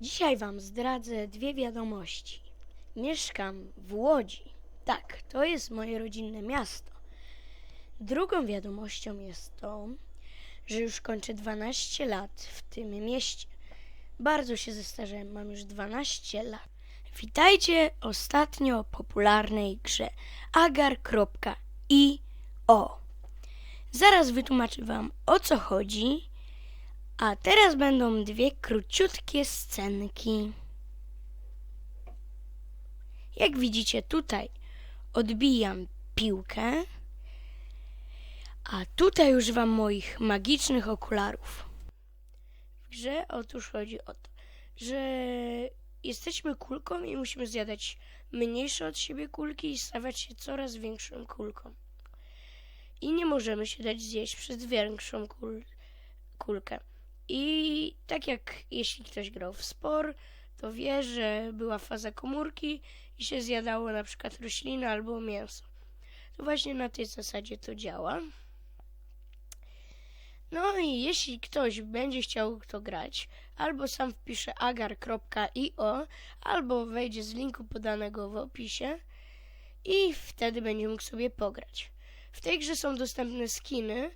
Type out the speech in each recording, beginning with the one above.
Dzisiaj Wam zdradzę dwie wiadomości. Mieszkam w Łodzi. Tak, to jest moje rodzinne miasto. Drugą wiadomością jest to, że już kończę 12 lat w tym mieście. Bardzo się zestarzałem, mam już 12 lat. Witajcie ostatnio popularnej grze agar.io. Zaraz wytłumaczę Wam o co chodzi a teraz będą dwie króciutkie scenki. Jak widzicie tutaj odbijam piłkę, a tutaj używam moich magicznych okularów. W grze otóż chodzi o to, że jesteśmy kulką i musimy zjadać mniejsze od siebie kulki i stawać się coraz większą kulką. I nie możemy się dać zjeść przez większą kul kulkę. I tak jak jeśli ktoś grał w spor, to wie, że była faza komórki i się zjadało na przykład rośliny albo mięso. To właśnie na tej zasadzie to działa. No i jeśli ktoś będzie chciał to grać, albo sam wpisze agar.io, albo wejdzie z linku podanego w opisie i wtedy będzie mógł sobie pograć. W tej grze są dostępne skiny,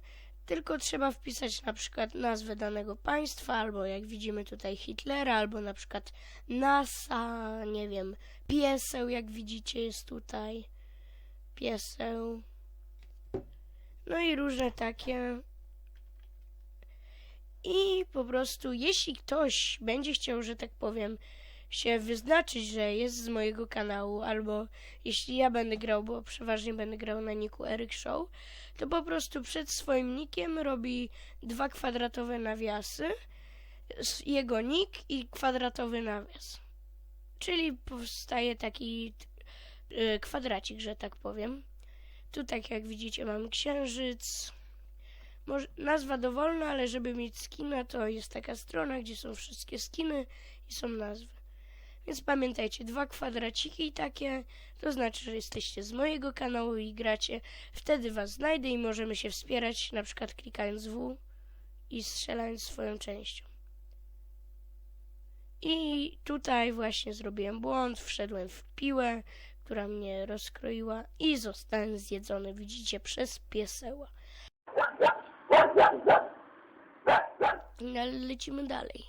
tylko trzeba wpisać na przykład nazwę danego państwa, albo jak widzimy tutaj Hitlera, albo na przykład NASA, nie wiem, pieseł, jak widzicie jest tutaj, pieseł. No i różne takie. I po prostu, jeśli ktoś będzie chciał, że tak powiem, się wyznaczyć, że jest z mojego kanału, albo jeśli ja będę grał, bo przeważnie będę grał na niku Eric Show, to po prostu przed swoim nikiem robi dwa kwadratowe nawiasy, jego nick i kwadratowy nawias. Czyli powstaje taki y, kwadracik, że tak powiem. Tu tak jak widzicie mamy księżyc. Może, nazwa dowolna, ale żeby mieć skina, to jest taka strona, gdzie są wszystkie skiny i są nazwy. Więc pamiętajcie, dwa kwadraciki takie, to znaczy, że jesteście z mojego kanału i gracie. Wtedy was znajdę i możemy się wspierać, na przykład klikając W i strzelając swoją częścią. I tutaj właśnie zrobiłem błąd, wszedłem w piłę, która mnie rozkroiła i zostałem zjedzony, widzicie, przez pieseła. No, Ale lecimy dalej.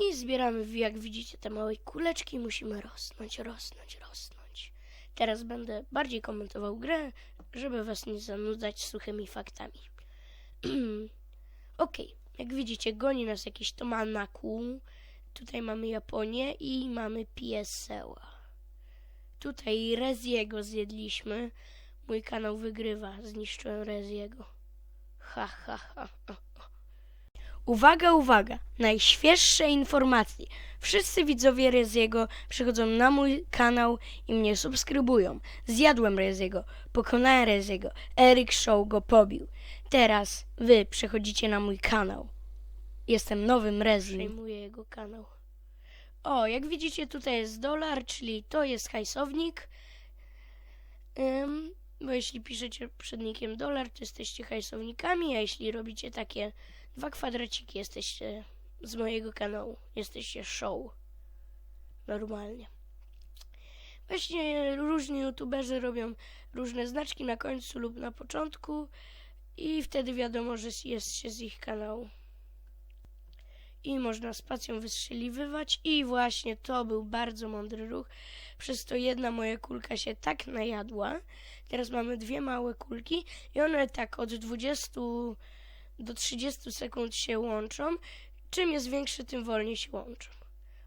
I zbieramy, jak widzicie, te małe kuleczki. Musimy rosnąć, rosnąć, rosnąć. Teraz będę bardziej komentował grę, żeby was nie zanudzać suchymi faktami. Okej, jak widzicie, goni nas jakiś Tomanaku. Tutaj mamy Japonię i mamy pieseła. Tutaj Reziego zjedliśmy. Mój kanał wygrywa. Zniszczyłem Reziego. Ha, ha, ha. ha. Uwaga, uwaga! Najświeższe informacje. Wszyscy widzowie Reziego przychodzą na mój kanał i mnie subskrybują. Zjadłem Reziego, pokonałem Reziego. Eric Show go pobił. Teraz wy przechodzicie na mój kanał. Jestem nowym Rezim. Przejmuję jego kanał. O, jak widzicie tutaj jest dolar, czyli to jest hajsownik. Ym, bo jeśli piszecie przed nickiem dolar, to jesteście hajsownikami, a jeśli robicie takie dwa kwadraciki, jesteście z mojego kanału. Jesteście show. Normalnie. Właśnie różni youtuberzy robią różne znaczki na końcu lub na początku i wtedy wiadomo, że jest się z ich kanału. I można spacją wystrzeliwywać i właśnie to był bardzo mądry ruch. Przez to jedna moja kulka się tak najadła. Teraz mamy dwie małe kulki i one tak od 20 do 30 sekund się łączą. Czym jest większy, tym wolniej się łączą.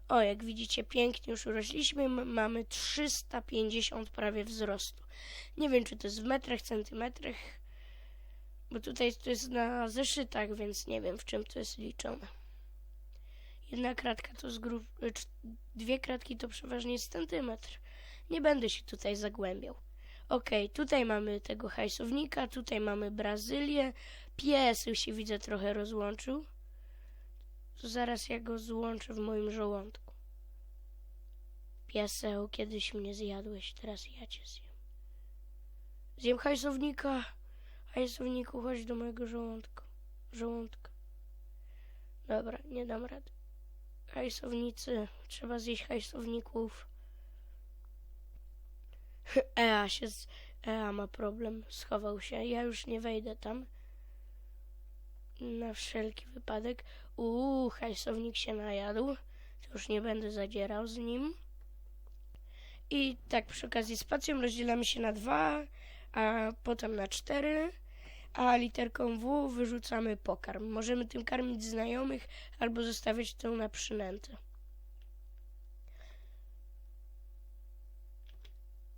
O, jak widzicie, pięknie już urośliśmy. Mamy 350 prawie wzrostu. Nie wiem, czy to jest w metrach, centymetrach, bo tutaj to jest na zeszytach, więc nie wiem, w czym to jest liczone. Jedna kratka to z grub... cz- Dwie kratki to przeważnie centymetr. Nie będę się tutaj zagłębiał. Okej, tutaj mamy tego hajsownika, tutaj mamy Brazylię. Pies już się widzę trochę rozłączył. Zaraz ja go złączę w moim żołądku. Pieseł, kiedyś mnie zjadłeś, teraz ja cię zjem. Zjem hajsownika. Hajsowniku, chodź do mojego żołądka. Żołądka. Dobra, nie dam rady. Hajsownicy, trzeba zjeść hajsowników. Ea się z... Ea ma problem, schował się. Ja już nie wejdę tam. Na wszelki wypadek. Uuu, hajsownik się najadł. To już nie będę zadzierał z nim. I tak przy okazji spacją rozdzielamy się na dwa, a potem na cztery, a literką W wyrzucamy pokarm. Możemy tym karmić znajomych albo zostawiać to na przynętę.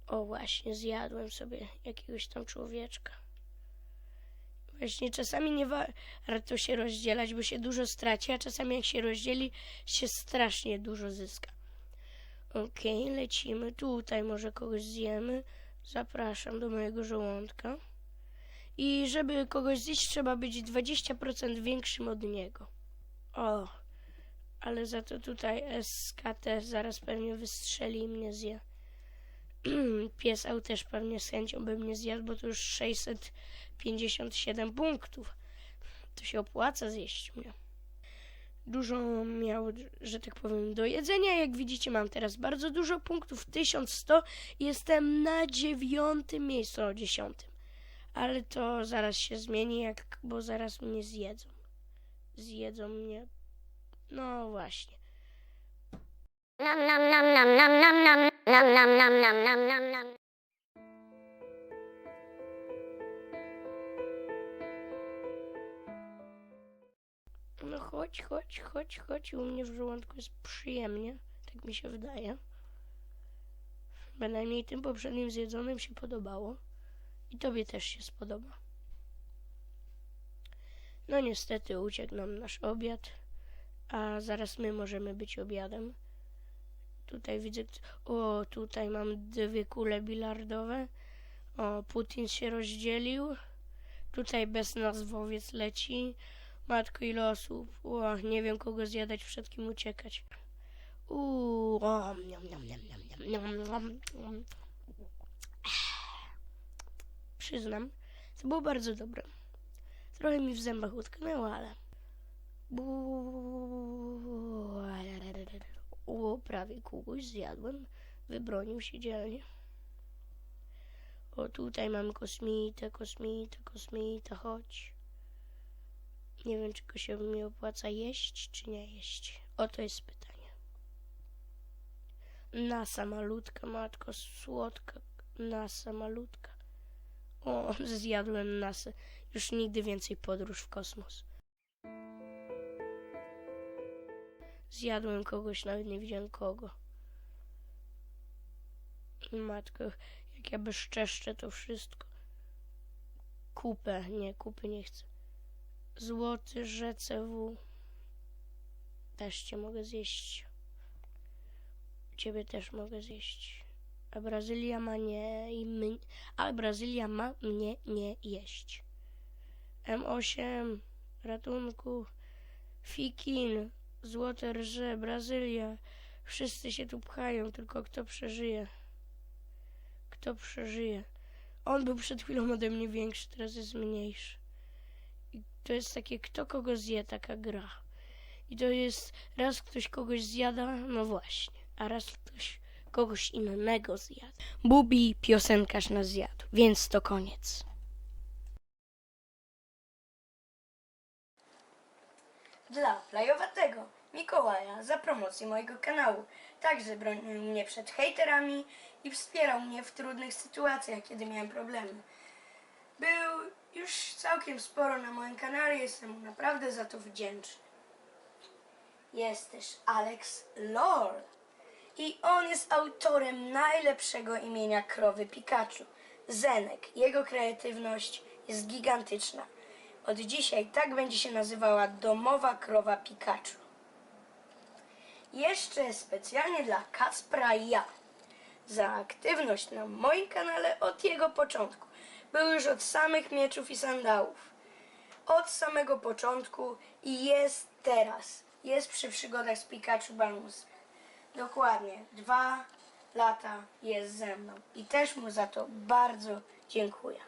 O właśnie, zjadłem sobie jakiegoś tam człowieczka. Właśnie czasami nie warto się rozdzielać, bo się dużo straci, a czasami jak się rozdzieli, się strasznie dużo zyska. Okej, lecimy. Tutaj może kogoś zjemy. Zapraszam do mojego żołądka. I żeby kogoś zjeść, trzeba być 20% większym od niego. O, ale za to tutaj SKT zaraz pewnie wystrzeli i mnie zje. Piesał też pewnie z chęcią by mnie zjadł, bo to już 657 punktów. To się opłaca zjeść mnie. Dużo miał, że tak powiem, do jedzenia. Jak widzicie, mam teraz bardzo dużo punktów, 1100 i jestem na dziewiątym miejscu, o dziesiątym. Ale to zaraz się zmieni, jak, bo zaraz mnie zjedzą. Zjedzą mnie. No właśnie. Nom nom nom nom nom nom nom nom nom nom nom nom nom nom. No chodź, chodź, chodź, chodź. U mnie w żołądku jest przyjemnie. Tak mi się wydaje. Bynajmniej tym poprzednim zjedzonym się podobało i tobie też się spodoba. No niestety uciekł nam nasz obiad, a zaraz my możemy być obiadem. Tutaj widzę, o tutaj mam dwie kule bilardowe. O, Putin się rozdzielił. Tutaj bez nazwowiec leci. Matko ile osób. O, nie wiem kogo zjadać, przed kim uciekać. Uuu, o. Przyznam, to było bardzo dobre. Trochę mi w zębach utknęło, ale... O, prawie kogoś zjadłem. Wybronił się dzielnie. O, tutaj mamy kosmitę, kosmitę, kosmitę, chodź. Nie wiem, czy go się mi opłaca jeść, czy nie jeść. Oto jest pytanie. Nasa malutka, matko słodka, nasa malutka. O, zjadłem nasę. Już nigdy więcej podróż w kosmos. Zjadłem kogoś, nawet nie wiedziałem kogo. Matko, jak ja bezczeszczę to wszystko. Kupę, nie, kupy nie chcę. Złoty rzece W. Też cię mogę zjeść. Ciebie też mogę zjeść. A Brazylia ma nie my, a Brazylia ma mnie nie jeść. M8, ratunku, Fikin, złote rże, Brazylia. Wszyscy się tu pchają, tylko kto przeżyje? Kto przeżyje? On był przed chwilą ode mnie większy, teraz jest mniejszy. I to jest takie, kto kogo zje, taka gra. I to jest, raz ktoś kogoś zjada, no właśnie, a raz ktoś kogoś innego zjada. Bubi piosenkarz nas zjadł, więc to koniec. Dla plajowatego Mikołaja za promocję mojego kanału. Także bronił mnie przed hejterami i wspierał mnie w trudnych sytuacjach, kiedy miałem problemy. Był już całkiem sporo na moim kanale, jestem mu naprawdę za to wdzięczny. Jest też Alex Lord. I on jest autorem najlepszego imienia krowy Pikachu. Zenek. Jego kreatywność jest gigantyczna. Od dzisiaj tak będzie się nazywała domowa krowa Pikachu. Jeszcze specjalnie dla Kacpra i ja. Za aktywność na moim kanale od jego początku. Był już od samych mieczów i sandałów. Od samego początku i jest teraz. Jest przy przygodach z Pikachu Bounce. Dokładnie. Dwa, lata jest ze mną i też mu za to bardzo dziękuję.